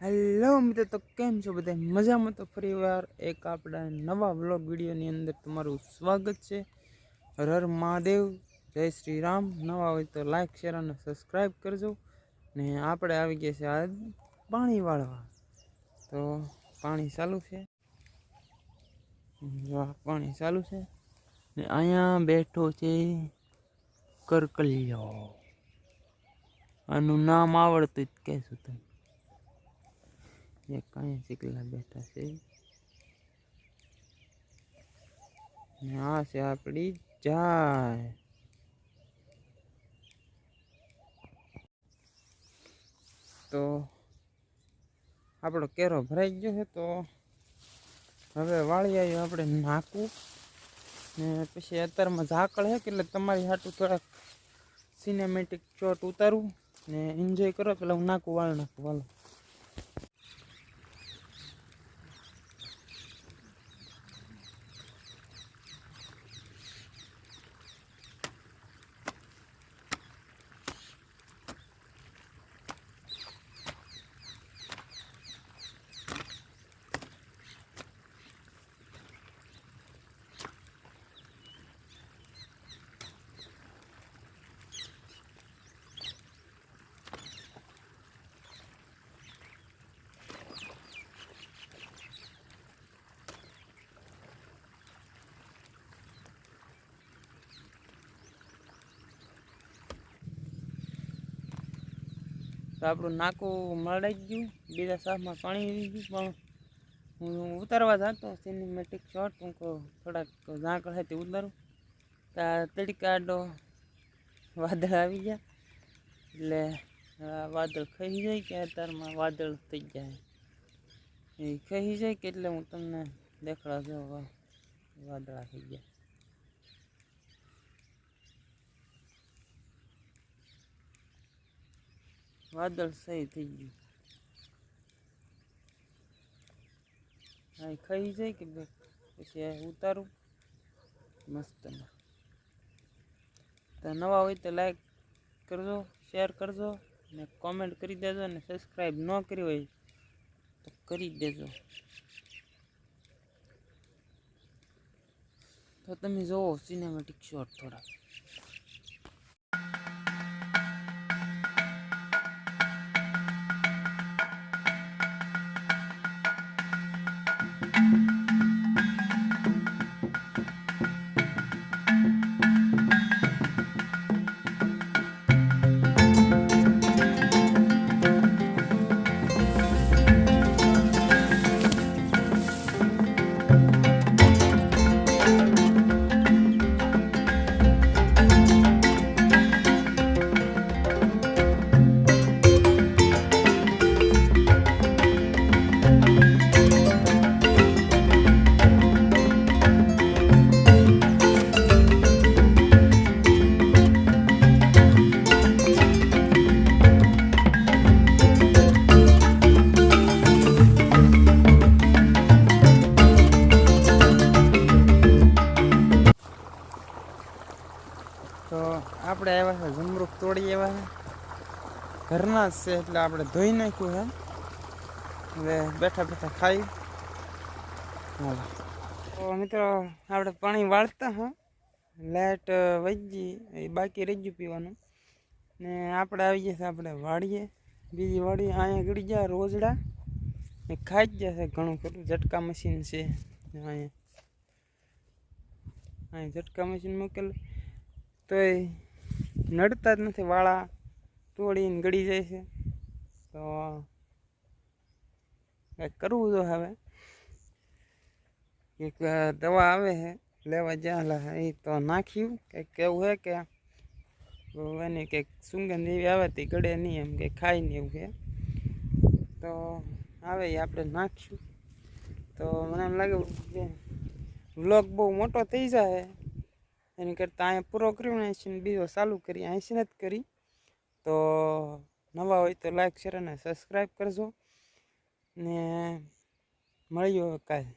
Hello મિત્રો, તો કેમ છો બધા? મજામાં તો ફરી વાર એક આપણા નવા વ્લોગ વિડીયોની અંદર તમારું સ્વાગત છે. હર મહાદેવ, જય શ્રી રામ. નવા હોય તો લાઇક શેર અને સબસ્ક્રાઈબ કરજો. ને આપણે આવી ગયા છે આજ પાણી વાળવા. તો પાણી ચાલુ છે. જો પાણી ચાલુ છે. ને અહીંયા બેઠો છે કરકલિયો. આનું નામ આવડતું જ કહેશું તમે. અહીંયા ચીકલા બેઠા છે આ છે આપણી જાય તો આપણો કેરો ભરાઈ ગયો છે, તો હવે વાળી આવ્યું આપણે નાખવું ને પછી અત્યારમાં ઝાકળ છે કે એટલે તમારી હાટું થોડાક સિનેમેટિક શોટ ઉતારવું ને એન્જોય કરો પેલા હું નાખું વાળ નાખું વાલો તો આપણું નાકું મળાઈ ગયું. બીજા સાફમાં પાણી આવી ગયું, પણ હું ઉતારવા જતો સિનેમેટિક શોટ હું કહું થોડાક ઝાંકળ હતી ઉતારું. ત્યાં તડકાડો વાદળ આવી ગયા. એટલે આ વાદળ ખહી જાય કે અત્યારમાં વાદળ થઈ જાય. એ ખહી જાય કે એટલે હું તમને દેખાડા જો વાદળા થઈ ગયા. વાદળ સહી થઈ ગયું. હા ખાઈ જાય કે પછી ઉતારું. મસ્ત તો નવા હોય તો લાઈક કરજો શેર કરજો, ને કોમેન્ટ કરી દેજો, ને સબસ્ક્રાઈબ ન કરી હોય તો કરી દેજો. તો તમે જુઓ સિનેમેટિક શોટ થોડા તો આપણે આવ્યા છે જમરૂક તોડી આવ્યા છે. ઘરના જ છે એટલે આપણે ધોઈ નાખ્યું છે. હવે બેઠા બેઠા ખાઈ. તો મિત્રો, આપણે પાણી વાળતા હા. લાઇટ એ બાકી રહી ગયું પીવાનું. ને આપણે આવી ગયા છે આપણે વાળીએ. બીજી વાળી અહીંયા ગળી જાય, રોજડા. ને ખાઈ જ જશે ઘણું ખરું. ઝટકા મશીન છે. અહીંયા. અહીં ઝટકા મશીન મૂકેલું. તોય નડતા જ નથી, વાળા તોડીને ગળી જાય છે. તો કંઈક કરવું જો હવે. એક દવા આવે છે, લેવા જ્યાં એ તો નાખ્યું. કંઈક કેવું છે કે એની કંઈક સુગંધ એવી આવે તે ગળે નહીં એમ કંઈ ખાય નહીં એવું છે. તો આવે એ આપણે નાખ્યું તો મને એમ લાગે કે વ્લોગ બહુ મોટો થઈ જાય. એની કરતાં અહીંયા પૂરો કર્યો ને અહીંથી બીજો ચાલુ કરી અહીંથી જ કરી. તો નવા હોય તો લાઈક શેર અને સબસ્ક્રાઈબ કરજો. ને મળ્યો કાલે.